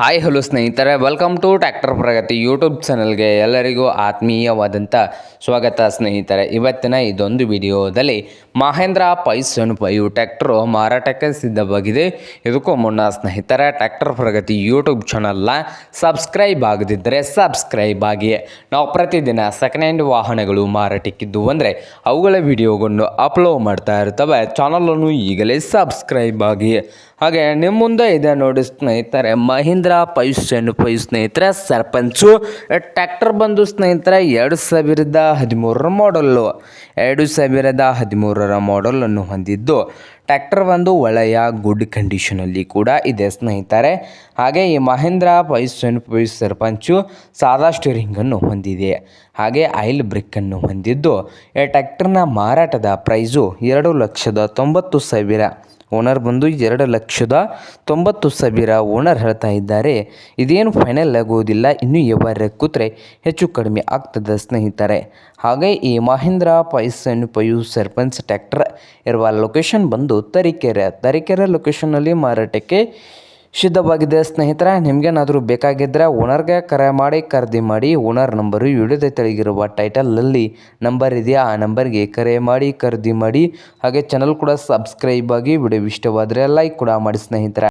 Hi hello ಸ್ನೇಹಿತರೆ. Welcome to tractor Pragati YouTube ಚಾನಲ್ಗೆ ಎಲ್ಲರಿಗೂ ಆತ್ಮೀಯವಾದಂಥ ಸ್ವಾಗತ ಸ್ನೇಹಿತರೆ. ಇವತ್ತಿನ ಇದೊಂದು ವಿಡಿಯೋದಲ್ಲಿ ಮಹೇಂದ್ರ ಪೈಸನ್ ಫೈವ್ ಟ್ಯಾಕ್ಟ್ರು ಮಾರಾಟಕ್ಕೆ ಸಿದ್ಧವಾಗಿದೆ. ಇದಕ್ಕೂ ಮುನ್ನ ಸ್ನೇಹಿತರೆ ಟ್ಯಾಕ್ಟರ್ ಪ್ರಗತಿ ಯೂಟ್ಯೂಬ್ ಚಾನಲ್ನ ಸಬ್ಸ್ಕ್ರೈಬ್ ಆಗದಿದ್ದರೆ ಸಬ್ಸ್ಕ್ರೈಬ್ ಆಗಿ ನಾವು ಪ್ರತಿದಿನ ಸೆಕೆಂಡ್ ಹ್ಯಾಂಡ್ ವಾಹನಗಳು ಮಾರಾಟಕ್ಕಿದ್ದು ಅಂದರೆ ಅವುಗಳ ವಿಡಿಯೋಗಳನ್ನು ಅಪ್ಲೋಡ್ ಮಾಡ್ತಾ ಇರ್ತವೆ. ಚಾನಲನ್ನು ಈಗಲೇ ಸಬ್ಸ್ಕ್ರೈಬ್ ಆಗಿ ಹಾಗೆ ನಿಮ್ಮ ಮುಂದೆ ಇದೆ ನೋಡಿ ಸ್ನೇಹಿತರೆ, ಮಹೀಂದ್ರ ಫೈವ್ ಸೆವೆನ್ ಫೈವ್ ಸ್ನೇಹಿತರೆ, ಸರ್ಪಂಚು ಟ್ಯಾಕ್ಟರ್ ಬಂದು ಸ್ನೇಹಿತರೆ, ಎರಡು ಸಾವಿರದ ಹದಿಮೂರರ ಮಾಡಲ್ಲು ಎರಡು ಸಾವಿರದ ಹದಿಮೂರರ ಮಾಡಲನ್ನು ಹೊಂದಿದ್ದು ಟ್ಯಾಕ್ಟರ್ ಒಂದು ಒಳ್ಳೆಯ ಗುಡ್ ಕಂಡೀಷನಲ್ಲಿ ಕೂಡ ಇದೆ ಸ್ನೇಹಿತರೆ. ಹಾಗೆ ಈ ಮಹೇಂದ್ರ, ಪೈಸ್ ಪೈಸ್ ಸರ್ಪಂಚು ಸಾದಾ ಸ್ಟೀರಿಂಗನ್ನು ಹೊಂದಿದೆ. ಹಾಗೆ ಆಯಿಲ್ ಬ್ರೇಕನ್ನು ಹೊಂದಿದ್ದು, ಈ ಟ್ಯಾಕ್ಟರ್ನ ಮಾರಾಟದ ಪ್ರೈಸು ಎರಡು ಲಕ್ಷದ ತೊಂಬತ್ತು ಸಾವಿರ. ಓನರ್ ಬಂದು ಎರಡು ಲಕ್ಷದ ತೊಂಬತ್ತು ಸಾವಿರ ಓನರ್ ಹೇಳ್ತಾ ಇದ್ದಾರೆ. ಇದೇನು ಫೈನಲ್ ಆಗುವುದಿಲ್ಲ ಇನ್ನೂ ಯಾವ ಕೂತ್ರೆ ಹೆಚ್ಚು ಕಡಿಮೆ ಆಗ್ತದೆ ಸ್ನೇಹಿತರೆ. ಹಾಗೆ ಈ ಮಹೇಂದ್ರ ಪೈಸನ್ ಪಯು ಸರ್ಪಂಚ್ ಟ್ಯಾಕ್ಟರ್ ಇರುವ ಲೊಕೇಶನ್ ಬಂದು ತರೀಕೆರೆ. ತರೀಕೆರೆ ಲೊಕೇಶನಲ್ಲಿ ಮಾರಾಟಕ್ಕೆ ಸಿದ್ಧವಾಗಿದೆ ಸ್ನೇಹಿತರೆ, ನಿಮಗೇನಾದರೂ ಬೇಕಾಗಿದ್ದರೆ ಓನರ್ಗೆ ಕರೆ ಮಾಡಿ, ಖರೀದಿ ಮಾಡಿ ಓನರ್ ನಂಬರು ವಿಡಿಯೋದ ತೆಳಗಿರುವ ಟೈಟಲಲ್ಲಿ ನಂಬರ್ ಇದೆಯಾ? ಆ ನಂಬರ್ಗೆ ಕರೆ ಮಾಡಿ, ಖರೀದಿ ಮಾಡಿ, ಹಾಗೆ ಚಾನಲ್ ಕೂಡ ಸಬ್ಸ್ಕ್ರೈಬ್ ಆಗಿ ವಿಡಿಯೋ ಇಷ್ಟವಾದರೆ ಲೈಕ್ ಕೂಡ ಮಾಡಿ ಸ್ನೇಹಿತರೆ.